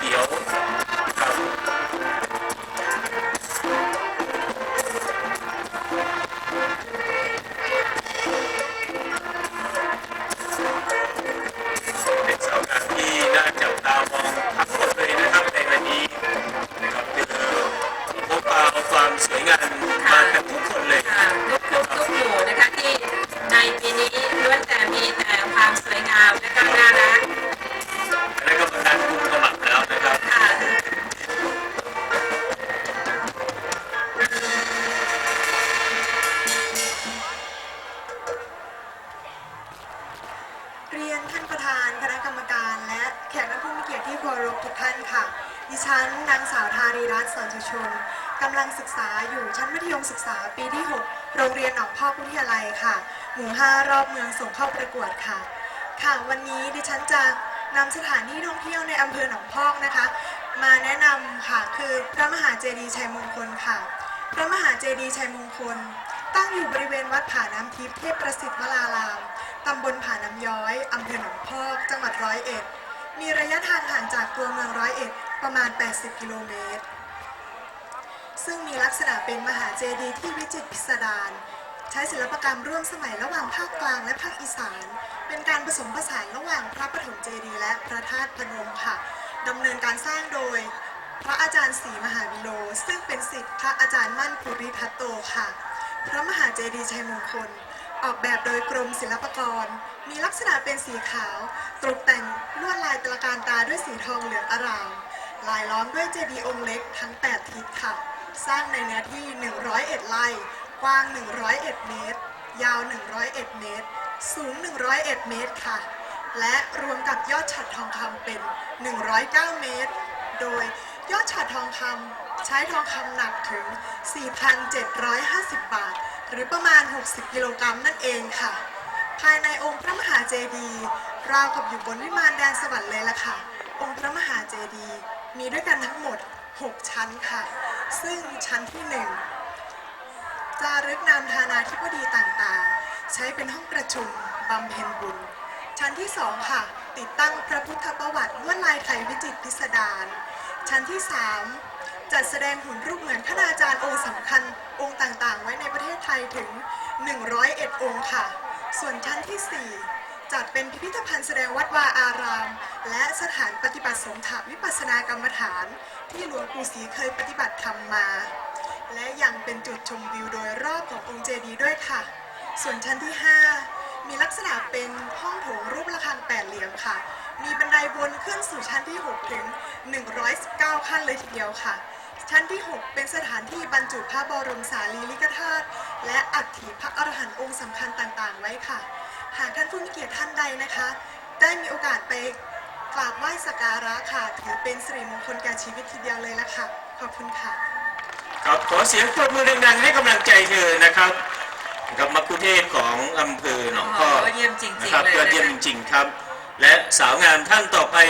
เขียว ทุกท่านค่ะ ดิฉันนางสาวธารีรัตน์สอนจุชนกำลังศึกษาอยู่ชั้นมัธยมศึกษาปีที่ 6 โรงเรียนหนองพอกวิทยาลัยค่ะ หมู่ 5 รอบเมืองส่งเข้าประกวดค่ะ ค่ะวันนี้ดิฉันจะนำสถานที่ท่องเที่ยวในอำเภอหนองพอกนะคะ มาแนะนำค่ะคือพระมหาเจดีย์ชัยมงคลค่ะ พระมหาเจดีย์ชัยมงคล ตั้งอยู่บริเวณวัดผาน้ำทิพย์เทพประสิทธิ์วรารามตำบลผาน้ำย้อยอำเภอหนองพอก จังหวัดร้อยเอ็ด มีระยะทางห่างจากตัวเมืองร้อยเอ็ดประมาณ 80 กิโลเมตร ซึ่งมีลักษณะเป็นมหาเจดีย์ที่วิจิตรพิสดารใช้ศิลปกรรมร่วมสมัยระหว่างภาคกลางและภาคอีสาน เป็นการผสมผสานระหว่างพระปฐมเจดีย์และพระธาตุพนมค่ะดำเนินการสร้างโดยพระอาจารย์ศรีมหาวิโล ซึ่งเป็นศิษย์พระอาจารย์มั่นภูริทัตโตค่ะ พระมหาเจดีย์ชัยมงคล ออกแบบโดยกรมศิลปากร มีลักษณะเป็นสีขาว ตกแต่งลวดลายตระการตาด้วยสีทองเหลืองอร่ามลายล้อมด้วยเจดีย์องค์เล็กทั้ง 8 ทิศค่ะ สร้างในเนื้อที่ 101 ไร่ กว้าง 101 เมตร ยาว 101 เมตร สูง 101 เมตรค่ะ และรวมกับยอดฉัดทองคำเป็น 109 เมตร โดยยอดฉัดทองคำใช้ทองคำหนักถึง 4,750 บาท หรือประมาณ 60 กิโลกรัมนั่นเองค่ะ ภายในองค์พระมหาเจดีย์ราวกับอยู่บนวิมานแดนสวรรค์เลยล่ะค่ะ องค์พระมหาเจดีย์มีด้วยกันทั้งหมด 6 ชั้นค่ะ ซึ่งชั้นที่1จารึกนามธานาธิบดีต่างๆ ใช้เป็นห้องประชุมบำเพ็ญบุญ ชั้นที่ 2 ค่ะ ติดตั้งพระพุทธประวัติลวดลายไทยวิจิตรพิสดารชั้นที่ 3 จัดแสดงหุ่นรูปเหมือนพระอาจารย์องค์สำคัญองค์ต่างๆ ไว้ในประเทศไทยถึง 101 องค์ค่ะ ส่วนชั้นที่ 4 จัดเป็นพิพิธภัณฑ์แสดงวัดวาอาราม และสถานปฏิบัติสมถะวิปัสสนากรรมฐาน ที่หลวงปู่ศรีเคยปฏิบัติธรรมมา และยังเป็นจุดชมวิวโดยรอบขององค์เจดีย์ด้วยค่ะ ส่วนชั้นที่ 5 มีลักษณะเป็นห้องโถงรูประฆังแปดเหลี่ยมค่ะมีบันไดวนขึ้นสู่ชั้นที่ 6 ถึง 119 ขั้นเลยทีเดียวค่ะ ชั้นที่ 6 เป็นสถานที่บรรจุพระบรมสารีริกธาตุและอัฐิพระอรหันต์องค์สำคัญต่างๆ ไว้ค่ะ หากท่านผู้มีเกียรติท่านใดนะคะ ได้มีโอกาสไปกราบไหว้สักการะค่ะ ถือเป็นสิริมงคลแก่ชีวิตทีเดียวเลยละค่ะ ขอบคุณค่ะ ครับขอเสียงปรบมือดังๆให้กำลังใจเธอนะครับกับมัคคุเทศก์ของอำเภอหนองโอ้พอกเยี่ยมจริงๆนะครับเลยยอดเยี่ยมนะคะจริงๆครับ และสาวงามท่านต่อไป